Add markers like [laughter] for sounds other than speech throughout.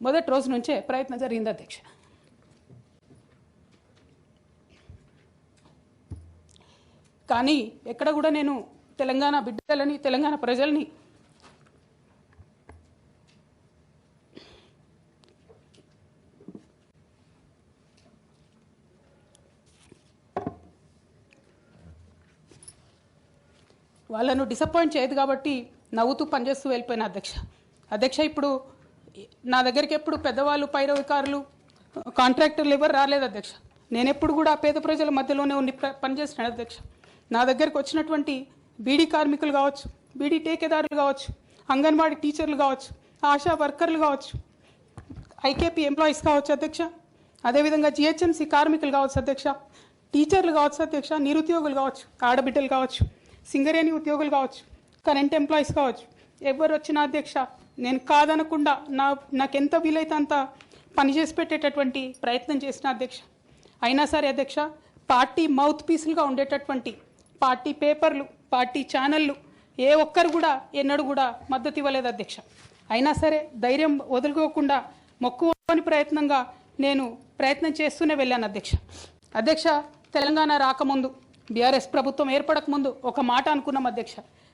మొదటి రోజు నుంచే ప్రయత్నం జరిగింది అధ్యక్ష. కానీ ఎక్కడ కూడా నేను తెలంగాణ బిడ్డలని తెలంగాణ ప్రజల్ని వాళ్ళను డిసప్పాయింట్ చేయదు కాబట్టి నవ్వుతూ పనిచేస్తూ వెళ్ళిపోయిన అధ్యక్ష. అధ్యక్ష ఇప్పుడు నా దగ్గరికి ఎప్పుడు పెద్దవాళ్ళు పైరవికారులు కాంట్రాక్టర్లు ఎవరు రాలేదు అధ్యక్ష. నేను ఎప్పుడు కూడా పేద ప్రజల మధ్యలోనే ఉండి ప్ర- పనిచేస్తున్నాను అధ్యక్ష. నా దగ్గరికి వచ్చినటువంటి బీడీ కార్మికులు కావచ్చు బీడీ టేకేదారులు కావచ్చు అంగన్వాడీ టీచర్లు కావచ్చు ఆశా వర్కర్లు కావచ్చు ఐకేపీ ఎంప్లాయీస్ కావచ్చు అధ్యక్ష. అదేవిధంగా జిహెచ్ఎంసీ కార్మికులు కావచ్చు అధ్యక్ష. టీచర్లు కావచ్చు అధ్యక్ష నిరుద్యోగులు కావచ్చు ఆడబిడ్డలు కావచ్చు సింగరేణి ఉద్యోగులు కావచ్చు కరెంట్ ఎంప్లాయీస్ కావచ్చు ఎవరు వచ్చినా అధ్యక్ష నేను కాదనకుండా నా నాకు ఎంత వీలైతే అంత పనిచేసి పెట్టేటటువంటి ప్రయత్నం చేసిన అధ్యక్ష. అయినా సరే అధ్యక్ష పార్టీ మౌత్ పీసులుగా ఉండేటటువంటి పార్టీ పేపర్లు పార్టీ ఛానళ్ళు ఏ ఒక్కరు కూడా ఎన్నడూ కూడా మద్దతు ఇవ్వలేదు అధ్యక్ష. అయినా సరే ధైర్యం వదులుకోకుండా మొక్కువని ప్రయత్నంగా నేను ప్రయత్నం చేస్తూనే వెళ్ళాను అధ్యక్ష. అధ్యక్ష తెలంగాణ రాకముందు బీఆర్ఎస్ ప్రభుత్వం ఏర్పడకముందు ఒక మాట అనుకున్నాం అధ్యక్ష.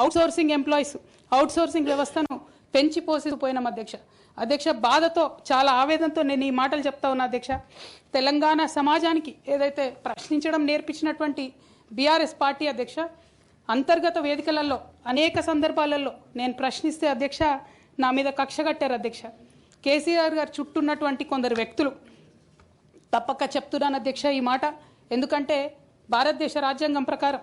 అవుట్సోర్సింగ్ ఎంప్లాయీస్ అవుట్సోర్సింగ్ వ్యవస్థను పెంచి పోసిపోయినాం అధ్యక్ష. అధ్యక్ష బాధతో చాలా ఆవేదనతో నేను ఈ మాటలు చెప్తా ఉన్నా అధ్యక్ష. తెలంగాణ సమాజానికి ఏదైతే ప్రశ్నించడం నేర్పించినటువంటి బీఆర్ఎస్ పార్టీ అధ్యక్ష అంతర్గత వేదికలలో అనేక సందర్భాలలో నేను ప్రశ్నిస్తే అధ్యక్ష నా మీద కక్ష కట్టారు అధ్యక్ష. కేసీఆర్ గారు చుట్టూన్నటువంటి కొందరు వ్యక్తులు తప్పక చెప్తున్నాను అధ్యక్ష ఈ మాట. ఎందుకంటే భారతదేశ రాజ్యాంగం ప్రకారం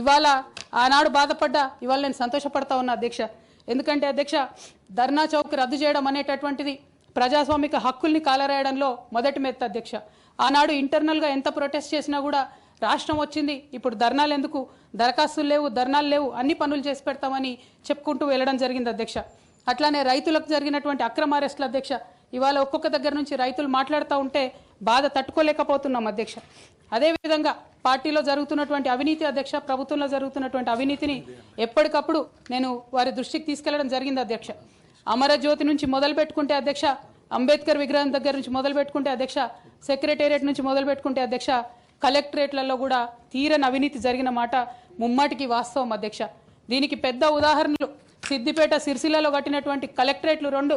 ఇవాళ ఆనాడు బాధపడ్డా ఇవాళ నేను సంతోషపడతా ఉన్నా అధ్యక్ష. ఎందుకంటే అధ్యక్ష ధర్నా చౌక్ రద్దు చేయడం అనేటటువంటిది ప్రజాస్వామిక హక్కుల్ని కాలరాయడంలో మొదటి మెత్త అధ్యక్ష. ఆనాడు ఇంటర్నల్గా ఎంత ప్రొటెస్ట్ చేసినా కూడా రాష్ట్రం వచ్చింది ఇప్పుడు ధర్నాలు ఎందుకు? దరఖాస్తులు లేవు ధర్నాలు లేవు అన్ని పనులు చేసి పెడతామని చెప్పుకుంటూ వెళ్ళడం జరిగింది అధ్యక్ష. అట్లానే రైతులకు జరిగినటువంటి అక్రమ అరెస్టుల అధ్యక్ష ఇవాళ ఒక్కొక్క దగ్గర నుంచి రైతులు మాట్లాడుతూ ఉంటే బాధ తట్టుకోలేకపోతున్నాం అధ్యక్ష. అదేవిధంగా పార్టీలో జరుగుతున్నటువంటి అవినీతి అధ్యక్ష ప్రభుత్వంలో జరుగుతున్నటువంటి అవినీతిని ఎప్పటికప్పుడు నేను వారి దృష్టికి తీసుకెళ్ళడం జరిగింది అధ్యక్ష. అమరజ్యోతి నుంచి మొదలు పెట్టుకుంటే అధ్యక్ష అంబేద్కర్ విగ్రహం దగ్గర నుంచి మొదలు పెట్టుకుంటే అధ్యక్ష సెక్రటేరియట్ నుంచి మొదలు పెట్టుకుంటే అధ్యక్ష కలెక్టరేట్లలో కూడా తీరని అవినీతి జరిగిన మాట ముమ్మాటికి వాస్తవం అధ్యక్ష. దీనికి పెద్ద ఉదాహరణలు సిద్దిపేట సిరిసిల్లలో కట్టినటువంటి కలెక్టరేట్లు రెండు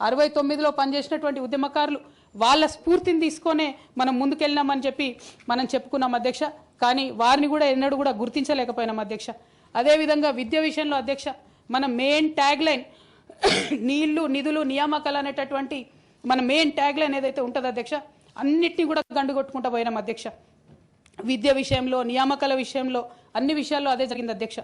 అరవై తొమ్మిదిలో పనిచేసినటువంటి ఉద్యమకారులు వాళ్ళ స్ఫూర్తిని తీసుకొనే మనం ముందుకెళ్ళినామని చెప్పి మనం చెప్పుకున్నాం అధ్యక్ష. కానీ వారిని కూడా ఎన్నడూ కూడా గుర్తించలేకపోయినాం అధ్యక్ష. అదేవిధంగా విద్య విషయంలో అధ్యక్ష మన మెయిన్ ట్యాగ్ లైన్ [coughs] నీళ్ళు నిధులు నియామకాలు అనేటటువంటి మన మెయిన్ ట్యాగ్ లైన్ ఏదైతే ఉంటుందో అధ్యక్ష అన్నిటినీ కూడా గండుగొట్టుకుంటూ పోయినాం అధ్యక్ష. విద్య విషయంలో నియామకాల విషయంలో అన్ని విషయాల్లో అదే జరిగింది అధ్యక్ష.